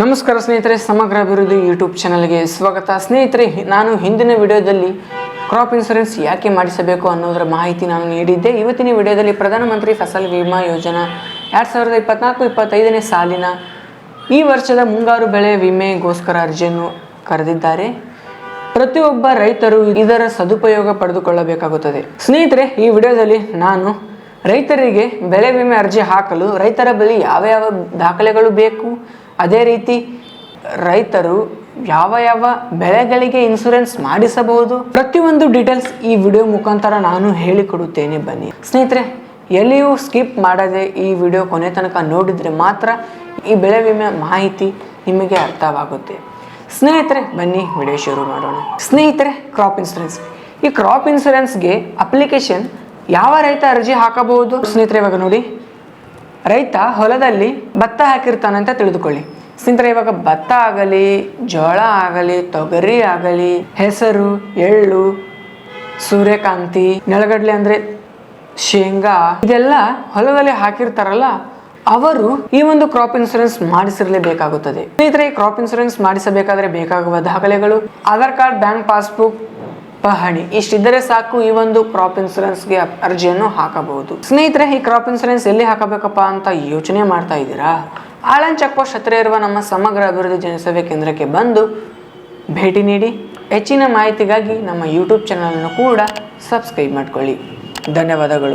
ನಮಸ್ಕಾರ ಸ್ನೇಹಿತರೆ, ಸಮಗ್ರ ಅಭಿವೃದ್ಧಿ ಯೂಟ್ಯೂಬ್ ಚಾನಲ್ಗೆ ಸ್ವಾಗತ. ಸ್ನೇಹಿತರೆ, ನಾನು ಹಿಂದಿನ ವಿಡಿಯೋದಲ್ಲಿ ಕ್ರಾಪ್ ಇನ್ಸೂರೆನ್ಸ್ ಯಾಕೆ ಮಾಡಿಸಬೇಕು ಅನ್ನೋದರ ಮಾಹಿತಿ ನಾನು ನೀಡಿದ್ದೆ. ಇವತ್ತಿನ ವಿಡಿಯೋದಲ್ಲಿ ಪ್ರಧಾನಮಂತ್ರಿ ಫಸಲ್ ವಿಮಾ ಯೋಜನಾ ಎರಡು ಸಾವಿರದ ಇಪ್ಪತ್ನಾಲ್ಕು, ಇಪ್ಪತ್ತೈದನೇ ಸಾಲಿನ ಈ ವರ್ಷದ ಮುಂಗಾರು ಬೆಳೆ ವಿಮೆಗೋಸ್ಕರ ಅರ್ಜಿಯನ್ನು ಕರೆದಿದ್ದಾರೆ. ಪ್ರತಿಯೊಬ್ಬ ರೈತರು ಇದರ ಸದುಪಯೋಗ ಪಡೆದುಕೊಳ್ಳಬೇಕಾಗುತ್ತದೆ. ಸ್ನೇಹಿತರೆ, ಈ ವಿಡಿಯೋದಲ್ಲಿ ನಾನು ರೈತರಿಗೆ ಬೆಳೆ ವಿಮೆ ಅರ್ಜಿ ಹಾಕಲು ರೈತರ ಬಳಿ ಯಾವ ಯಾವ ದಾಖಲೆಗಳು ಬೇಕು ಅದೇ ರೀತಿ ರೈತರು ಯಾವ ಯಾವ ಬೆಳೆಗಳಿಗೆ ಇನ್ಸೂರೆನ್ಸ್ ಮಾಡಿಸಬಹುದು? ಪ್ರತಿಯೊಂದು ಡೀಟೇಲ್ಸ್ ಈ ವಿಡಿಯೋ ಮುಖಾಂತರ ನಾನು ಹೇಳಿಕೊಡುತ್ತೇನೆ. ಬನ್ನಿ. ಸ್ನೇಹಿತರೆ, ಎಲ್ಲಿಯೂ ಸ್ಕಿಪ್ ಮಾಡದೆ ಈ ವಿಡಿಯೋ ಕೊನೆ ತನಕ ನೋಡಿದರೆ ಮಾತ್ರ ಈ ಬೆಳೆ ವಿಮೆ ಮಾಹಿತಿ ನಿಮಗೆ ಅರ್ಥವಾಗುತ್ತೆ. ಸ್ನೇಹಿತರೆ, ಬನ್ನಿ ವಿಡಿಯೋ ಶುರು ಮಾಡೋಣ. ಸ್ನೇಹಿತರೆ ಕ್ರಾಪ್ ಇನ್ಸೂರೆನ್ಸ್ ಈ ಕ್ರಾಪ್ ಇನ್ಸೂರೆನ್ಸ್ಗೆ ಅಪ್ಲಿಕೇಶನ್ ಯಾವ ರೈತ ಅರ್ಜಿ ಹಾಕಬಹುದು? ಸ್ನೇಹಿತರೆ, ಇವಾಗ ನೋಡಿ. ರೈತ ಹೊಲದಲ್ಲಿ ಭತ್ತ ಹಾಕಿರ್ತಾನೆ ಅಂತ ತಿಳಿದುಕೊಳ್ಳಿ. ಸ್ನೇಹಿತರೆ, ಇವಾಗ ಭತ್ತ ಆಗಲಿ, ಜೋಳ ಆಗಲಿ, ತೊಗರಿ ಆಗಲಿ, ಹೆಸರು, ಎಳ್ಳು, ಸೂರ್ಯಕಾಂತಿ, ನೆಲಗಡಲೆ ಅಂದ್ರೆ ಶೇಂಗಾ, ಇದೆಲ್ಲ ಹೊಲದಲ್ಲಿ ಹಾಕಿರ್ತಾರಲ್ಲ, ಅವರು ಈ ಒಂದು ಕ್ರಾಪ್ ಇನ್ಸೂರೆನ್ಸ್ ಮಾಡಿಸಿರಲೇಬೇಕಾಗುತ್ತದೆ. ಸ್ನೇಹಿತರೆ, ಈ ಕ್ರಾಪ್ ಇನ್ಸೂರೆನ್ಸ್ ಮಾಡಿಸಬೇಕಾದ್ರೆ ಬೇಕಾಗುವ ದಾಖಲೆಗಳು, ಆಧಾರ್ ಕಾರ್ಡ್, ಬ್ಯಾಂಕ್ ಪಾಸ್ಬುಕ್ ಪಹಣಿ. ಇಷ್ಟಿದ್ದರೆ ಸಾಕು ಈ ಒಂದು ಕ್ರಾಪ್ ಇನ್ಸೂರೆನ್ಸ್ಗೆ ಅರ್ಜಿಯನ್ನು ಹಾಕಬಹುದು. ಸ್ನೇಹಿತರೆ, ಈ ಕ್ರಾಪ್ ಇನ್ಸೂರೆನ್ಸ್ ಎಲ್ಲಿ ಹಾಕಬೇಕಪ್ಪ ಅಂತ ಯೋಚನೆ ಮಾಡ್ತಾ ಇದ್ದೀರಾ? ಆಳನ್ ಚೆಕ್ ಪೋಸ್ಟ್ ಹತ್ತಿರ ಇರುವ ನಮ್ಮ ಸಮಗ್ರ ಅಭಿವೃದ್ಧಿ ಜನಸೇವೆ ಕೇಂದ್ರಕ್ಕೆ ಬಂದು ಭೇಟಿ ನೀಡಿ. ಹೆಚ್ಚಿನ ಮಾಹಿತಿಗಾಗಿ ನಮ್ಮ ಯೂಟ್ಯೂಬ್ ಚಾನಲನ್ನು ಕೂಡ ಸಬ್ಸ್ಕ್ರೈಬ್ ಮಾಡ್ಕೊಳ್ಳಿ. ಧನ್ಯವಾದಗಳು.